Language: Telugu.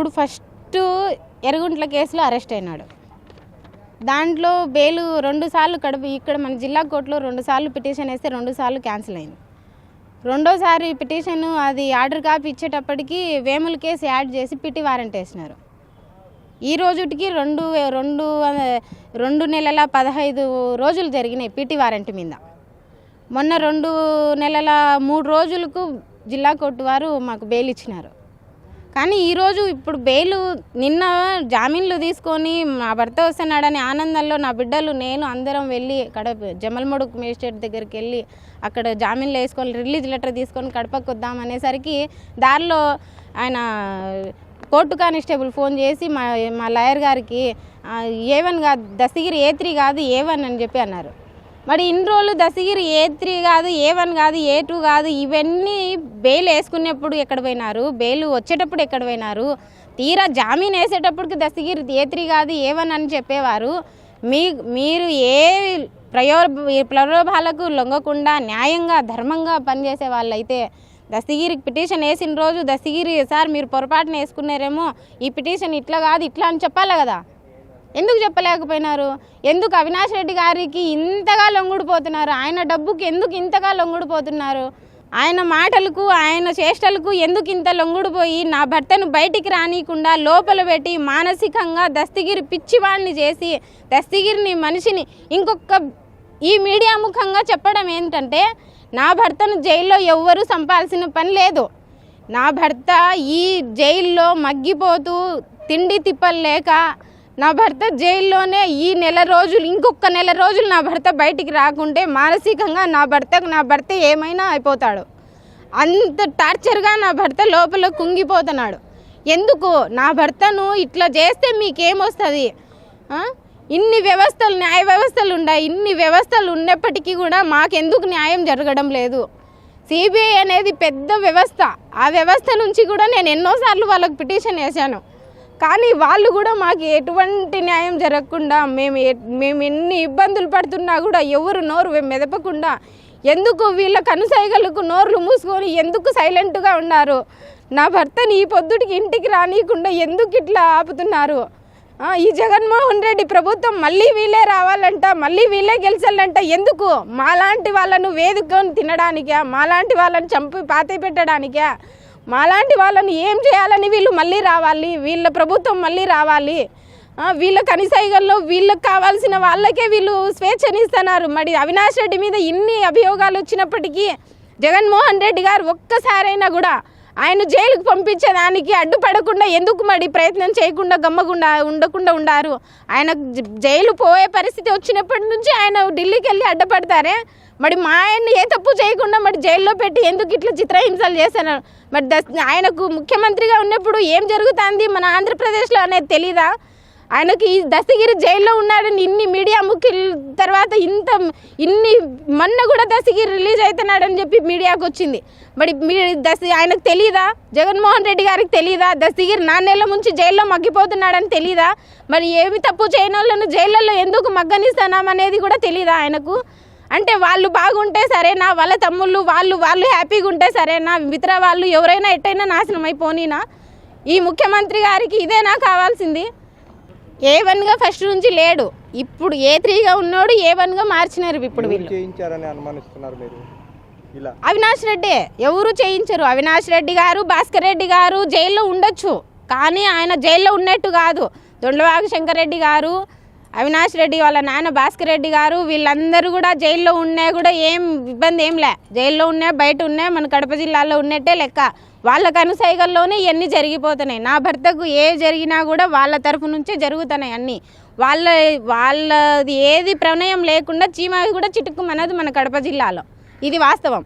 ఇప్పుడు ఫస్ట్ ఎరుగుంట్ల కేసులో అరెస్ట్ అయినాడు. దాంట్లో బెయిల్ రెండు సార్లు కడుపు ఇక్కడ మన జిల్లా కోర్టులో రెండు సార్లు పిటిషన్ వేస్తే రెండు సార్లు క్యాన్సిల్ అయింది. రెండోసారి పిటిషన్ అది ఆర్డర్ కాపీ ఇచ్చేటప్పటికి వేముల కేసు యాడ్ చేసి పిటి వారెంట్ వేసినారు. ఈ రోజుటికి రెండు రెండు రెండు నెలల పదహైదు రోజులు జరిగినాయి పిటి వారెంట్ మీద. మొన్న రెండు నెలల మూడు రోజులకు జిల్లా కోర్టు వారు మాకు బెయిల్ ఇచ్చినారు. కానీ ఈరోజు ఇప్పుడు బెయిల్ నిన్న జామీన్లు తీసుకొని మా భర్త వస్తున్నాడని ఆనందంలో నా బిడ్డలు నేను అందరం వెళ్ళి కడప జమల్మడుగు మేజిస్ట్రేట్ దగ్గరికి వెళ్ళి అక్కడ జామీన్లు వేసుకొని రిలీజ్ లెటర్ తీసుకొని కడపకు వద్దాం అనేసరికి దారిలో ఆయన కోర్టు కానిస్టేబుల్ ఫోన్ చేసి మా మా లాయర్ గారికి ఏ వన్ కాదు దస్తగిరి ఏ త్రీ కాదు ఏ వన్ అని చెప్పి అన్నారు. మరి ఇన్ని రోజులు దశగిరి ఏ త్రీ కాదు ఏ వన్ కాదు ఏ టూ కాదు ఇవన్నీ బెయిల్ వేసుకునేప్పుడు ఎక్కడ పోయినారు? బెయిల్ వచ్చేటప్పుడు ఎక్కడ పోయినారు? తీరా జామీన్ వేసేటప్పటికి దశగిరి ఏ త్రీ కాదు ఏ వన్ అని చెప్పేవారు. మీ మీరు ఏ ప్రయో ప్రలోభాలకు లొంగకుండా న్యాయంగా ధర్మంగా పనిచేసే వాళ్ళైతే దస్తగిరికి పిటిషన్ వేసిన రోజు దస్తగిరి సార్ మీరు పొరపాటున వేసుకున్నారేమో ఈ పిటిషన్ ఇట్లా కాదు ఇట్లా అని చెప్పాలి కదా? ఎందుకు చెప్పలేకపోయినారు? ఎందుకు అవినాష్ రెడ్డి గారికి ఇంతగా లొంగుడిపోతున్నారు? ఆయన డబ్బుకి ఎందుకు ఇంతగా లొంగుడిపోతున్నారు? ఆయన మాటలకు ఆయన చేష్టలకు ఎందుకు ఇంత లొంగుడిపోయి నా భర్తను బయటికి రానియకుండా లోపల పెట్టి మానసికంగా దస్తగిరి పిచ్చివాడిని చేసి దస్తగిరిని మనిషిని ఇంకొక ఈ మీడియా ముఖంగా చెప్పడం ఏంటంటే నా భర్తను జైల్లో ఎవ్వరూ చంపాల్సిన పని లేదు. నా భర్త ఈ జైల్లో మగ్గిపోతూ తిండి తిప్పలు లేక నా భర్త జైల్లోనే ఈ నెల రోజులు ఇంకొక నెల రోజులు నా భర్త బయటికి రాకుంటే మానసికంగా నా భర్తకు నా భర్త ఏమైనా అయిపోతాడు. అంత టార్చర్గా నా భర్త లోపల కుంగిపోతున్నాడు. ఎందుకు? నా భర్తను ఇట్లా చేస్తే మీకేమొస్తుంది? ఇన్ని వ్యవస్థలు న్యాయ వ్యవస్థలు ఉన్నాయి ఇన్ని వ్యవస్థలు ఉన్నప్పటికీ కూడా మాకెందుకు న్యాయం జరగడం లేదు? సిబిఐ అనేది పెద్ద వ్యవస్థ. ఆ వ్యవస్థ నుంచి కూడా నేను ఎన్నోసార్లు వాళ్ళకి పిటిషన్ వేశాను. కానీ వాళ్ళు కూడా మాకు ఎటువంటి న్యాయం జరగకుండా మేము మేము ఎన్ని ఇబ్బందులు పడుతున్నా కూడా ఎవరు నోరు మెదపకుండా ఎందుకు వీళ్ళ కనుసైగలకు నోర్లు మూసుకొని ఎందుకు సైలెంట్గా ఉన్నారు? నా భర్తని ఈ పొద్దుటికి ఇంటికి రానియకుండా ఎందుకు ఇట్లా ఆపుతున్నారు? ఈ జగన్మోహన్ రెడ్డి ప్రభుత్వం మళ్ళీ వీళ్ళే రావాలంట మళ్ళీ వీళ్ళే గెలిచాలంట ఎందుకు? మాలాంటి వాళ్ళను వేదుకొని తినడానికా? మాలాంటి వాళ్ళని చంపి పాతి పెట్టడానికా మాలాంటి వాళ్ళని ఏం చేయాలని వీళ్ళు మళ్ళీ రావాలి? వీళ్ళ ప్రభుత్వం మళ్ళీ రావాలి? వీళ్ళ కనిసైగల్లో వీళ్ళకి కావాల్సిన వాళ్ళకే వీళ్ళు స్వేచ్ఛనిస్తున్నారు. మరి అవినాష్ రెడ్డి మీద ఇన్ని అభియోగాలు వచ్చినప్పటికీ జగన్మోహన్ రెడ్డి గారు ఒక్కసారైనా కూడా ఆయన జైలుకు పంపించేదానికి అడ్డుపడకుండా ఎందుకు మరి ప్రయత్నం చేయకుండా గమ్మకుండా ఉండకుండా ఉండారు? ఆయన జైలు పోయే పరిస్థితి వచ్చినప్పటి నుంచి ఆయన ఢిల్లీకి వెళ్ళి అడ్డపడతారే? మరి మా ఆయన్ని ఏ తప్పు చేయకుండా మరి జైల్లో పెట్టి ఎందుకు ఇట్లా చిత్రహింసలు చేశాను? మరి దస్ ఆయనకు ముఖ్యమంత్రిగా ఉన్నప్పుడు ఏం జరుగుతుంది మన ఆంధ్రప్రదేశ్లో అనేది తెలీదా? ఆయనకి ఈ దశగిరి జైల్లో ఉన్నాడని ఇన్ని మీడియా ముఖ్యుల తర్వాత ఇంత ఇన్ని మొన్న కూడా దశగిరి రిలీజ్ అవుతున్నాడని చెప్పి మీడియాకు వచ్చింది. మరి మీ దస్ ఆయనకు తెలీదా? జగన్మోహన్ రెడ్డి గారికి తెలీదా? నా నాన్నేళ్ళ ముంచి జైల్లో మగ్గిపోతున్నాడని తెలీదా? మరి ఏమి తప్పు చేయని వాళ్ళను జైళ్ళల్లో ఎందుకు మగ్గనిస్తున్నాం అనేది కూడా తెలీదా ఆయనకు? అంటే వాళ్ళు బాగుంటే సరేనా వాళ్ళ తమ్ముళ్ళు వాళ్ళు వాళ్ళు హ్యాపీగా ఉంటే సరేనా మిత్ర వాళ్ళు ఎవరైనా ఎట్టయినా నాశనం అయిపోనీనా? ఈ ముఖ్యమంత్రి గారికి ఇదేనా కావాల్సింది? ఏ వన్గా ఫస్ట్ నుంచి లేడు. ఇప్పుడు ఏ త్రీగా ఉన్నాడు ఏ వన్గా మార్చినారు ఇప్పుడు వీళ్ళు. అనుమానిస్తున్నారు మీరు? అవినాష్ రెడ్డి ఎవరు చేయించరు. అవినాష్ రెడ్డి గారు భాస్కర్ రెడ్డి గారు జైల్లో ఉండొచ్చు. కానీ ఆయన జైల్లో ఉన్నట్టు కాదు. దొండవాగు శంకర్ రెడ్డి గారు అవినాష్ రెడ్డి వాళ్ళ నాన్న భాస్కర్ రెడ్డి గారు వీళ్ళందరూ కూడా జైల్లో ఉన్నా కూడా ఏం ఇబ్బంది ఏం లే. జైల్లో ఉన్నా బయట ఉన్నా మన కడప జిల్లాలో ఉన్నట్టే లెక్క. వాళ్ళ కనుసైగల్లోనే ఇవన్నీ జరిగిపోతున్నాయి. నా భర్తకు ఏ జరిగినా కూడా వాళ్ళ తరఫు నుంచే జరుగుతున్నాయి అన్నీ. వాళ్ళ వాళ్ళది ఏది ప్రణయం లేకుండా చీమ కూడా చిటుక్కుమన్నది మన కడప జిల్లాలో. ఇది వాస్తవం.